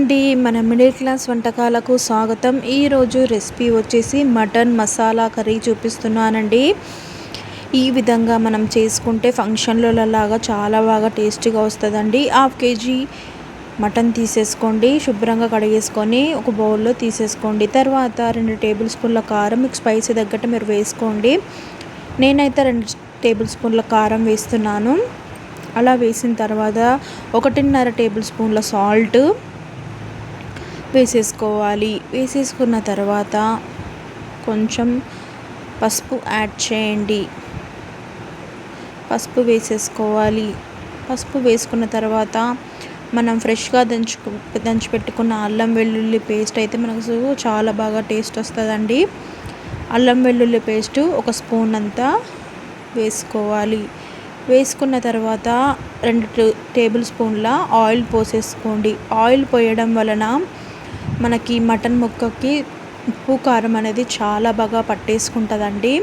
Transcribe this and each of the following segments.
అండి మన middle class వంటకాలకు స్వాగతం. ఈరోజు రెసిపీ వచ్చేసి మటన్ మసాలా కర్రీ చూపిస్తున్నానండి. ఈ విధంగా మనం చేసుకుంటే ఫంక్షన్లలో లాగా చాలా బాగా టేస్టీగా వస్తుందండి. హాఫ్ కేజీ మటన్ తీసేసుకోండి శుభ్రంగా కడిగేసుకొని ఒక బౌల్లో తీసేసుకోండి. తర్వాత రెండు టేబుల్ స్పూన్ల కారం మీకు స్పైసీ తగ్గట్టు మీరు వేసుకోండి. నేనైతే రెండు టేబుల్ స్పూన్ల కారం వేస్తున్నాను. అలా వేసిన తర్వాత ఒకటిన్నర టేబుల్ స్పూన్ల సాల్ట్ వేసేసుకోవాలి. వేసేసుకున్న తర్వాత కొంచెం పసుపు యాడ్ చేయండి. పసుపు వేసేసుకోవాలి. పసుపు వేసుకున్న తర్వాత మనం ఫ్రెష్గా దంచుకు దంచి పెట్టుకున్న అల్లం వెల్లుల్లి పేస్ట్ అయితే మనకు చాలా బాగా టేస్ట్ వస్తుందండి. అల్లం వెల్లుల్లి పేస్ట్ ఒక స్పూన్ అంతా వేసుకోవాలి. వేసుకున్న తర్వాత రెండు టేబుల్ స్పూన్ల ఆయిల్ పోసేసుకోండి. ఆయిల్ పోయడం వలన మనకి మటన్ ముక్కకి ఉప్పు కారం అనేది చాలా బాగా పట్టేసుకుంటుందండి.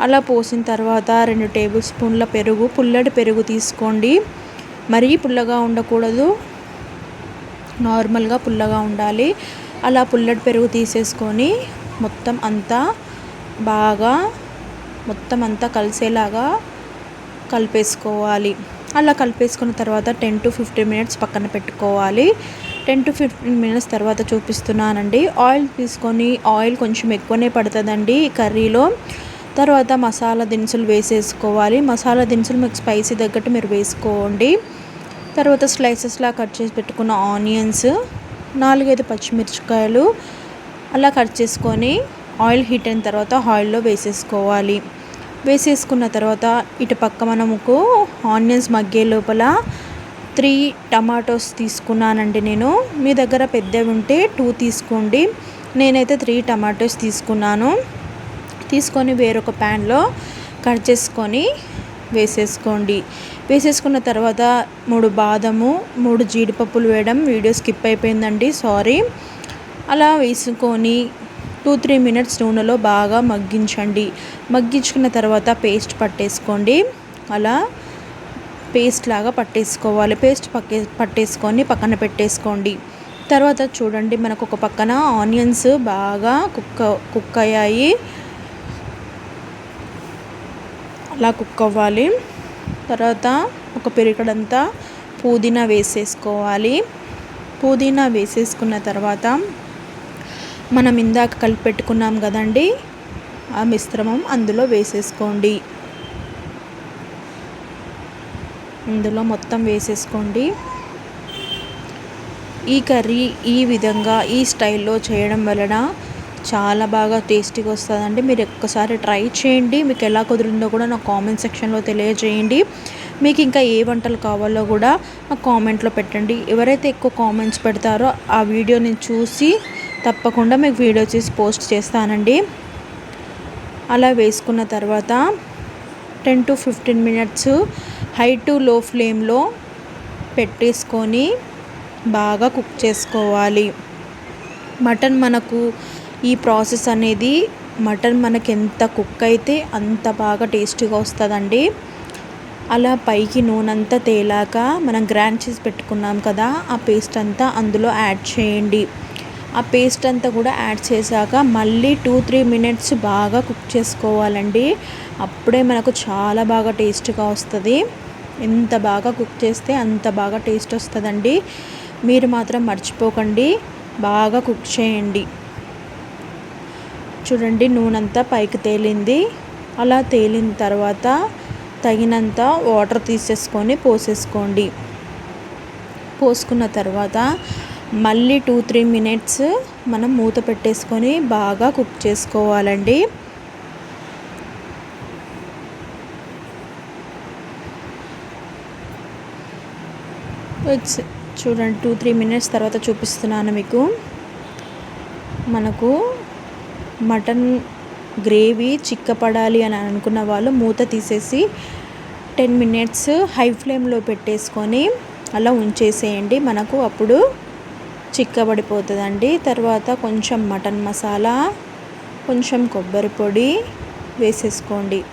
అలా పోసిన తర్వాత రెండు టేబుల్ స్పూన్ల పెరుగు పుల్లటి పెరుగు తీసుకోండి. మరీ పుల్లగా ఉండకూడదు. నార్మల్గా పుల్లగా ఉండాలి. అలా పుల్లటి పెరుగు తీసేసుకొని మొత్తం అంతా బాగా మొత్తం అంతా కలిసేలాగా కలిపేసుకోవాలి. అలా కలిపేసుకున్న తర్వాత టెన్ టు ఫిఫ్టీన్ మినిట్స్ పక్కన పెట్టుకోవాలి. టెన్ టు ఫిఫ్టీన్ మినిట్స్ తర్వాత చూపిస్తున్నానండి. ఆయిల్ తీసుకొని ఆయిల్ కొంచెం ఎక్కువనే పడుతుందండి కర్రీలో. తర్వాత మసాలా దినుసులు వేసేసుకోవాలి. మసాలా దినుసులు మీకు స్పైసీ తగ్గట్టు మీరు వేసుకోండి. తర్వాత స్లైసెస్లా కట్ చేసి పెట్టుకున్న ఆనియన్స్ నాలుగైదు పచ్చిమిరపకాయలు అలా కట్ చేసుకొని ఆయిల్ హీట్ అయిన తర్వాత ఆయిల్లో వేసేసుకోవాలి. వేసేసుకున్న తర్వాత ఇటు పక్క మనముకు ఆనియన్స్ మగ్గే లోపల త్రీ టమాటోస్ తీసుకున్నానండి నేను. మీ దగ్గర పెద్దవి ఉంటే టూ తీసుకోండి. నేనైతే త్రీ టమాటోస్ తీసుకున్నాను. తీసుకొని వేరొక ప్యాన్లో కట్ చేసుకొని వేసేసుకోండి. వేసేసుకున్న తర్వాత మూడు బాదము మూడు జీడిపప్పులు వేయడం వీడియో స్కిప్ అయిపోయిందండి సారీ. అలా వేసుకొని టూ త్రీ మినిట్స్ నూనెలో బాగా మగ్గించండి. మగ్గించుకున్న తర్వాత పేస్ట్ పట్టేసుకోండి. అలా పేస్ట్ లాగా పట్టేసుకోవాలి. పేస్ట్ పక్కే పట్టేసుకొని పక్కన పెట్టేసుకోండి. తర్వాత చూడండి మనకు ఒక పక్కన ఆనియన్స్ బాగా కుక్క కుక్ అయ్యాయి. అలా కుక్ అవ్వాలి. తర్వాత ఒక పెరిగడంతా పుదీనా వేసేసుకోవాలి. పుదీనా వేసేసుకున్న తర్వాత మనం ఇందాక కలిపి పెట్టుకున్నాం కదండి ఆ మిశ్రమం అందులో వేసేసుకోండి. ఇందులో మొత్తం వేసేసుకోండి. ఈ కర్రీ ఈ విధంగా ఈ స్టైల్లో చేయడం వలన చాలా బాగా టేస్టీగా వస్తుందండి. మీరు ఒక్కసారి ట్రై చేయండి. మీకు ఎలా కుదిరిందో కూడా నా కామెంట్ సెక్షన్లో తెలియజేయండి. మీకు ఇంకా ఏ వంటలు కావాలో కూడా నా కామెంట్లో పెట్టండి. ఎవరైతే ఎక్కువ కామెంట్స్ పెడతారో ఆ వీడియోని చూసి తప్పకుండా మీకు వీడియో చేసి పోస్ట్ చేస్తానండి. అలా వేసుకున్న తర్వాత ten to fifteen minutes high to low ఫ్లేమ్లో పెట్టేసుకొని బాగా కుక్ చేసుకోవాలి. మటన్ మనకు ఈ ప్రాసెస్ అనేది మటన్ మనకి ఎంత కుక్ అయితే అంత బాగా టేస్టీగా వస్తుందండి. అలా పైకి నూనె అంతా తేలాక మనం గ్రాండ్ చేసి పెట్టుకున్నాం కదా ఆ పేస్ట్ అంతా అందులో యాడ్ చేయండి. ఆ పేస్ట్ అంతా కూడా యాడ్ చేశాక మళ్ళీ టూ త్రీ మినిట్స్ బాగా కుక్ చేసుకోవాలండి. అప్పుడే మనకు చాలా బాగా టేస్ట్గా వస్తుంది. ఎంత బాగా కుక్ చేస్తే అంత బాగా టేస్ట్ వస్తుందండి. మీరు మాత్రం మర్చిపోకండి. బాగా కుక్ చేయండి. చూడండి నూనె అంతా పైకి తేలింది. అలా తేలిన తర్వాత తగినంత వాటర్ తీసేసుకొని పోసేసుకోండి. పోసుకున్న తర్వాత మళ్ళీ టూ త్రీ మినిట్స్ మనం మూత పెట్టేసుకొని బాగా కుక్ చేసుకోవాలండి. ఇట్స్ చూడండి టూ త్రీ మినిట్స్ తర్వాత చూపిస్తున్నాను మీకు. మనకు మటన్ గ్రేవీ చిక్కపడాలి అని అనుకున్న వాళ్ళు మూత తీసేసి టెన్ మినిట్స్ హై ఫ్లేమ్లో పెట్టేసుకొని అలా ఉంచేసేయండి. మనకు అప్పుడు చిక్కబడిపోతుందండి. తర్వాత కొంచెం మటన్ మసాలా కొంచెం కొబ్బరి పొడి వేసేసుకోండి.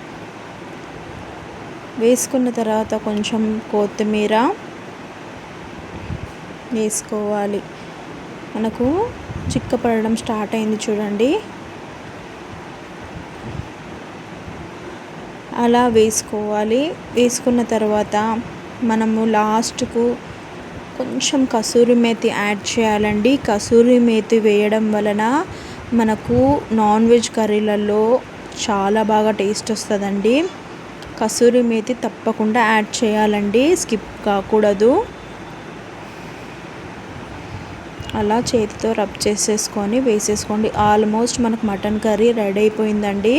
వేసుకున్న తర్వాత కొంచెం కొత్తిమీర వేసుకోవాలి. మనకు చిక్కపడడం స్టార్ట్ అయింది చూడండి. అలా వేసుకోవాలి. వేసుకున్న తర్వాత మనము లాస్ట్కు కొంచెం కసూరి మేతి యాడ్ చేయాలండి. కసూరి మేతి వేయడం వలన మనకు నాన్ వెజ్ కర్రీలలో చాలా బాగా టేస్ట్ వస్తుందండి. కసూరి మేతి తప్పకుండా యాడ్ చేయాలండి. స్కిప్ కాకూడదు. అలా చేతితో రబ్ చేసేసుకొని వేసేసుకోండి. ఆల్మోస్ట్ మనకు మటన్ కర్రీ రెడీ అయిపోయిందండి.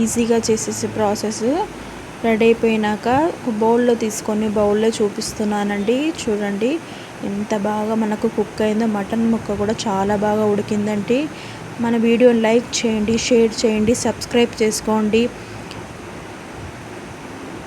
ఈజీగా చేసేసే ప్రాసెస్ రెడీ అయిపోయినాక ఒక బౌల్లో తీసుకొని బౌల్లో చూపిస్తున్నానండి. చూడండి ఎంత బాగా మనకు కుక్ అయిందో. మటన్ ముక్క కూడా చాలా బాగా ఉడికిందండి. మన వీడియో లైక్ చేయండి షేర్ చేయండి సబ్స్క్రైబ్ చేసుకోండి.